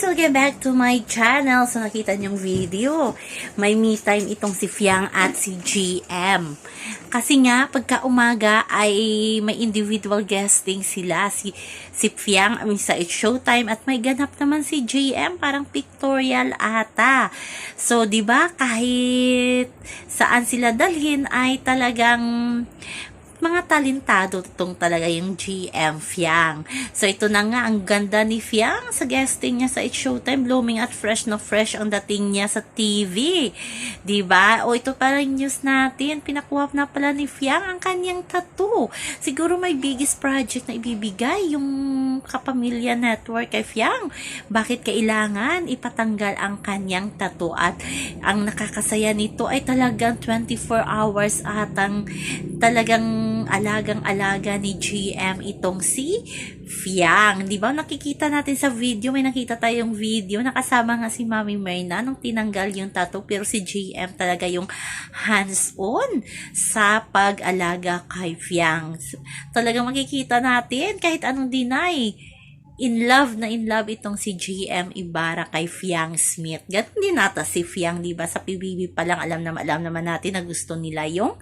guys! Welcome back to my channel. So, nakita niyong video. May me time itong si Fiang at si GM. Kasi nga, pagka umaga ay may individual guesting sila. Si, si Fiang, I mean, sa It's Showtime. At may ganap naman si GM. Parang pictorial ata. So, di ba kahit saan sila dalhin ay talagang mga talentado itong talaga yung GM Fiang. So ito na nga ang ganda ni Fiang sa guesting niya sa It's Showtime, blooming at fresh na fresh ang dating niya sa TV. 'Di ba? O ito pala yung news natin, pinakuha na pala ni Fiang ang kanyang tattoo. Siguro may biggest project na ibibigay yung Kapamilya Network kay Fiang. Bakit kailangan ipatanggal ang kanyang tattoo at ang nakakasaya nito ay talagang 24 hours at ang talagang alagang-alaga ni GM itong si Fiang. Di ba? Nakikita natin sa video, may nakita tayong video, nakasama nga si Mami Myrna nung tinanggal yung tattoo, pero si GM talaga yung hands-on sa pag-alaga kay Fiang. Talagang makikita natin kahit anong deny in love na in love itong si GM Ibarra kay Fiang Smith. Ganun din nata si Fiang, di ba? Sa PBB pa lang, alam naman, alam naman natin na gusto nila yung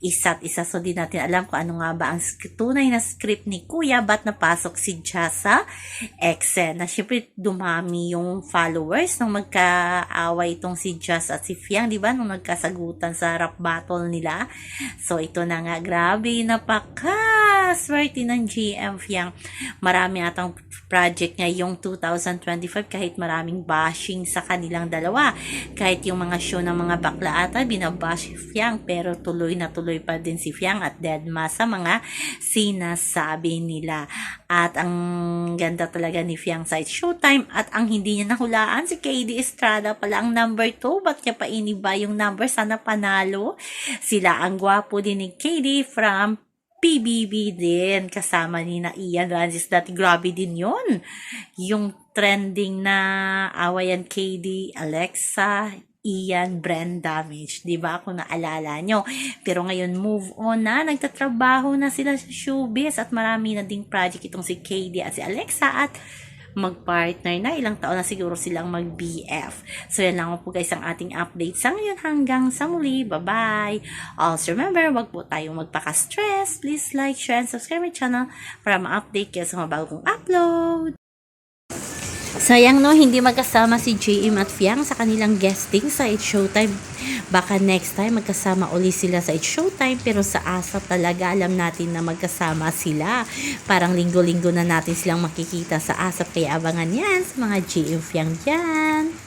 isa't isa. So, di natin alam kung ano nga ba ang tunay na script ni Kuya. Ba't napasok si Jazz sa Exen? Na syempre, dumami yung followers nung magkaaway itong si Jazz at si Fiang, di ba? Nung nagkasagutan sa rap battle nila. So, ito na nga, grabe, napaka swerte ng GM Fiang. Marami atang project niya yung 2025 kahit maraming bashing sa kanilang dalawa. Kahit yung mga show ng mga bakla ata, binabash si Fiang pero tuloy na tuloy pa din si Fiang at deadma sa mga sinasabi nila. At ang ganda talaga ni Fiang sa It's Showtime at ang hindi niya nahulaan si KD Estrada pala ang number 2. Ba't niya pa iniba yung number? Sana panalo. Sila ang gwapo din ni KD from PBB din kasama ni na Ian Rancis dati grabe din yon yung trending na awayan KD Alexa Ian brand damage, 'di ba? Kung naalala nyo. Pero ngayon move on na, nagtatrabaho na sila sa showbiz at marami na ding project itong si KD at si Alexa at magpartner na. Ilang taon na siguro silang mag-BF. So, yan lang po guys ang ating update sa ngayon hanggang sa muli. Bye-bye! Also, remember, wag po tayong magpaka-stress. Please like, share, and subscribe my channel para ma-update kayo sa mga bagong upload. Sayang no, hindi magkasama si JM at Fiang sa kanilang guesting sa It's Showtime. Baka next time magkasama uli sila sa It's Showtime pero sa ASAP talaga alam natin na magkasama sila. Parang linggo-linggo na natin silang makikita sa ASAP kaya abangan yan sa mga JM Fiang dyan.